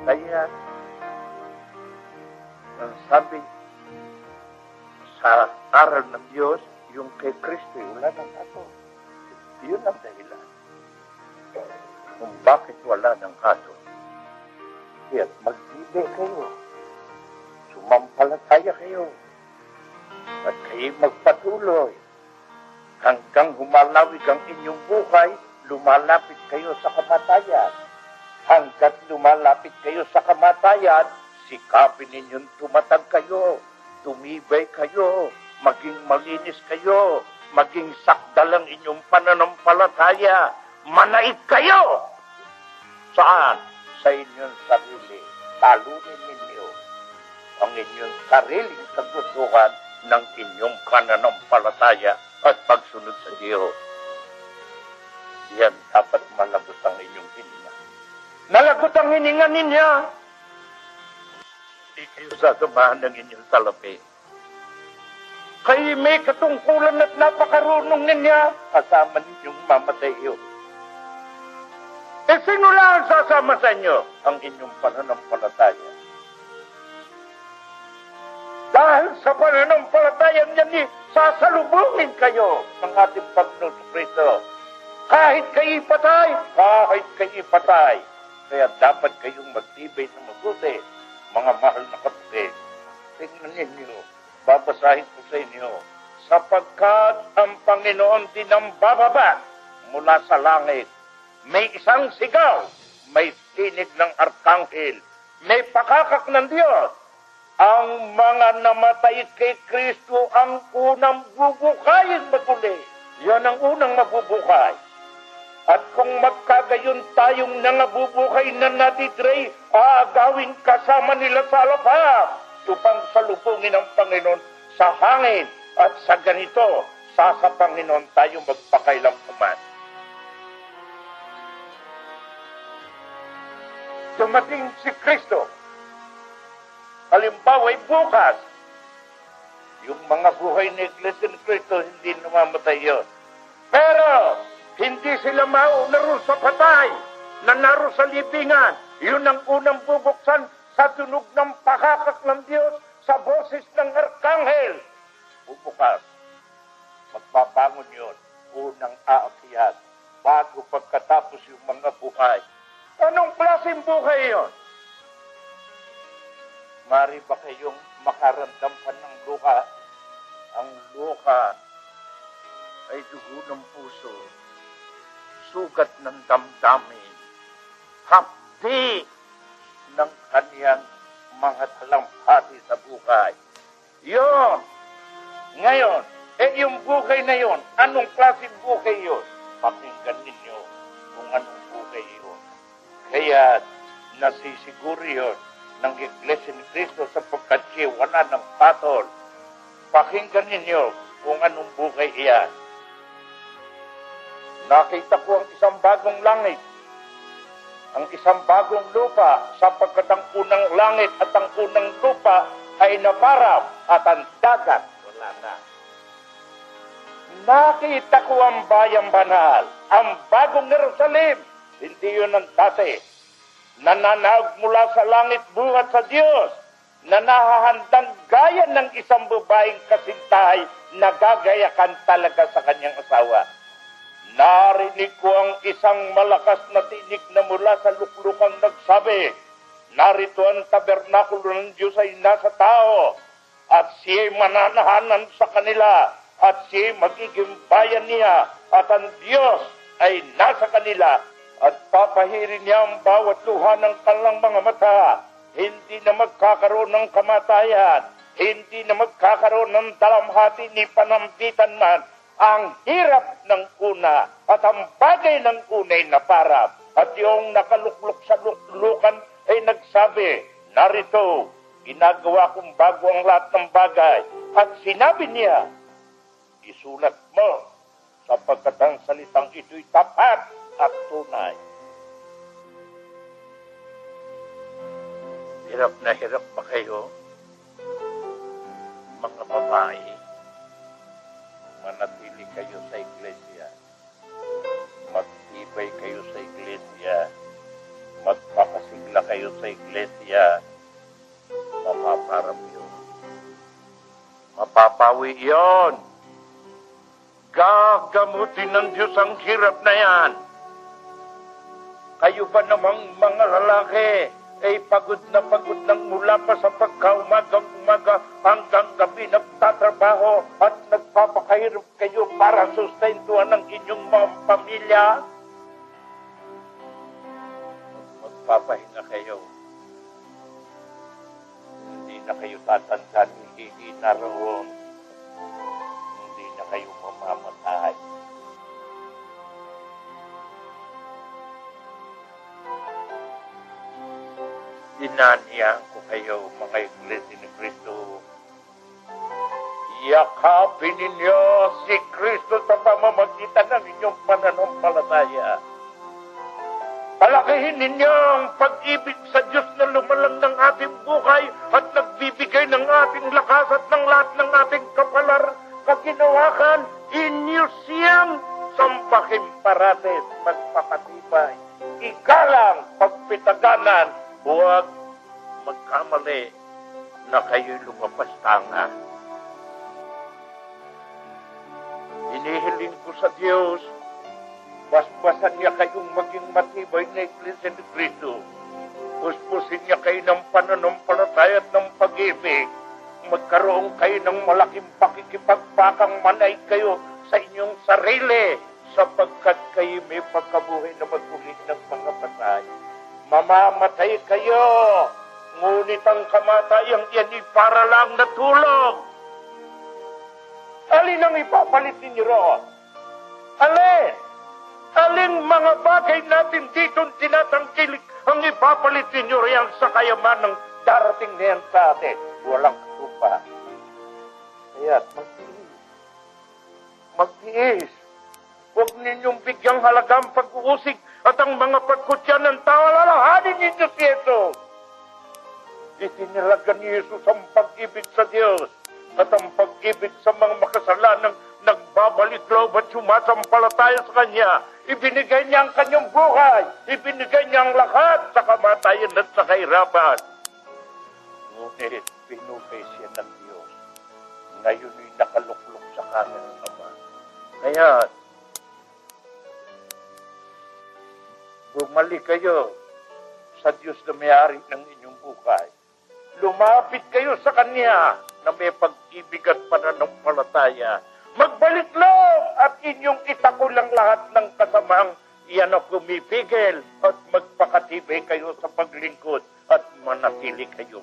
Kaya, ang sabi sa aral ng Diyos, yung kay Kristo, wala ng kaso. Yun ang dahilan. Kung bakit wala ng kaso. Kaya magbibig kayo. Sumampalataya kayo. At kayo magpatuloy. Hanggang humalawig ang inyong buhay, lumalapit kayo sa kamatayan. Hanggat lumalapit kayo sa kamatayan, sikapin ninyong tumatag kayo, tumibay kayo, maging malinis kayo, maging sakdal ang inyong pananampalataya, manaig kayo! Saan? Sa inyong sarili. Talunin ninyo ang inyong sariling kagustuhan ng inyong pananampalataya at pagsunod sa Diyos. Yan dapat malagot ang inyong hininga. Nalagot ang hininga ninyo! Hindi kayo sasamahan ng inyong salapi. Kayo may katungkulan at napakarunong ninyo. Kasama ninyong mamatay. Eh, sino lang ang sasama sa inyo? Ang inyong pananampalataya. Dahil sa pananampalataya niyan ni sasalubungin kayo ng ating Panginoon Kristo. Kahit kayo patay, kahit kayo patay. Kaya dapat kayong magtibay na mabuti, mga mahal na kapatid. Tingnan ninyo, babasahin ko sa inyo, sapagkat ang Panginoon din ang bababa mula sa langit. May isang sigaw, may tinig ng arkanghel, may pakakak ng Diyos. Ang mga namatay kay Kristo ang unang bubukayin maguli. Yan ang unang mabubukay. At kung magkagayon tayong nangabubuhay na natitray, aagawin kasama nila sa alapap. Tupang salubungin ng Panginoon sa hangin at sa ganito, sa sa Panginoon tayo magpakailang paman. Dumating si Kristo. Halimbawa, bukas, yung mga buhay ni Iglesia ni Cristo, hindi namamatay yun. Pero, hindi sila mau naroon sa patay, na naroon sa libingan. Yun ang unang bubuksan sa tunog ng pakakak ng Diyos, sa boses ng arkanghel. Bubukas, magbabangon yun, unang aakyat, bago pagkatapos yung mga buhay. Anong klaseng buhay yun? Mari ba kayong makaramdam pa ng luha? Ang luha ay dugo ng puso, sugat ng damdamin, hapdi ng kaniyang mga talampati sa buhay. Yon! Ngayon, eh yung buhay na yon, anong klaseng buhay yon? Pakinggan ninyo kung anong buhay yon. Kaya nasisiguro yon ng Iglesia ni Cristo sapagkat siya wala ng patol. Pakinggan ninyo kung anong buhay iyan. Nakita ko ang isang bagong langit, ang isang bagong lupa, sapagkat ang unang langit at ang unang lupa ay naparap at ang dagat wala na. Nakita ko ang bayang banal, ang bagong Jerusalem, hindi yun ang dati, nananaog mula sa langit bungat sa Diyos, na nahahandang gaya ng isang babaeng kasintahay na gagayakan talaga sa kanyang asawa. Narinig ko ang isang malakas na tinig na mula sa luklukang nagsabi, Narito ang tabernakulo ng Diyos ay nasa tao, at siya'y mananahanan sa kanila, at siya'y magiging bayan niya, at ang Diyos ay nasa kanila, at papahirin niya ang bawat luha ng kanilang mga mata. Hindi na magkakaroon ng kamatayan, hindi na magkakaroon ng dalamhati ni panambitan man. Ang hirap ng una at ang bagay ng unay na parap. At yung nakaluklok sa luklukan ay nagsabi, Narito, ginagawa kong bago ang lahat ng bagay. At sinabi niya, isulat mo sapagkat ang salitang ito'y tapat at tunay. Hirap na hirap ba kayo? Mga babae, manatili kayo sa iglesia. Magtibay kayo sa iglesia. Magpakasigla kayo sa iglesia, mapaparap yun. Mapapawi yon. Gagamutin ng Diyos ang hirap na yan. Kayo ba namang mga lalaki ay pagod na pagod ng mula pa sa pagkaumagang-umaga hanggang gabi nagtatrabaho at nagpapakahirap kayo para sustentuhan ng inyong mga pamilya? Magpapahinga kayo. Hindi na kayo tatandaan, hindi na roon. Hindi na kayo mamamatay. Inaniyaan ko kayo, mga iglesia ni Kristo. Yakapin ninyo si Kristo sa pamamagitan ng inyong pananampalataya. Palakihin ninyo ang pag-ibig sa Diyos na lumalang ng ating buhay at nagbibigay ng ating lakas at ng lahat ng ating kapalar kaginawakan. Inyo siyang sambahin parates magpapatibay. Igalang pagpitaganan, huwag magkamali na kayo'y lumapas tanga. Inihiling ko sa Diyos Basbasan niya kayong maging matibay na iglesia ni Cristo. Puspusin niya kayo ng pananampalataya at ng pag-ibig. Magkaroon kayo ng malaking pakikipagpakang manay kayo sa inyong sarili sapagkat kayo may pagkabuhay na magulit ng mga patay. Mamamatay kayo, ngunit ang kamatayang iyan ay para lang na tulog. Alin ang ipapalit ninyo roon? Alin? Aling mga bagay natin dito tinatangkilik ang ipapalit ninyo riyan sa kayaman ng darating na yan sa atin. Walang katupa. Kaya magtiis. Magtiis. Huwag ninyong bigyang halagang pag-uusig at ang mga pagkutya ng tao lalahanin ninyo si Jesus. Itinilagan ni Jesus ang pag-ibig sa Diyos at ang pag-ibig sa mga makasalanang nagbabalik loob at sumasampalataya sa Kanya. Ibinigay niya ang kanyang buhay. Ibinigay niya ang lahat sa kamatayan at sa kahirapan. Ngunit pinupay siya ng Diyos. Ngayon ay nakaluklok sa kanyang Ama. Kaya, bumalik kayo sa Diyos na may-ari ng inyong buhay. Lumapit kayo sa Kanya na may pag-ibig at pananampalataya. Magbalik loob at inyong itakulang lahat ng kasamaang iyan ang pumipigil at magpakatibay kayo sa paglingkod at manatili kayo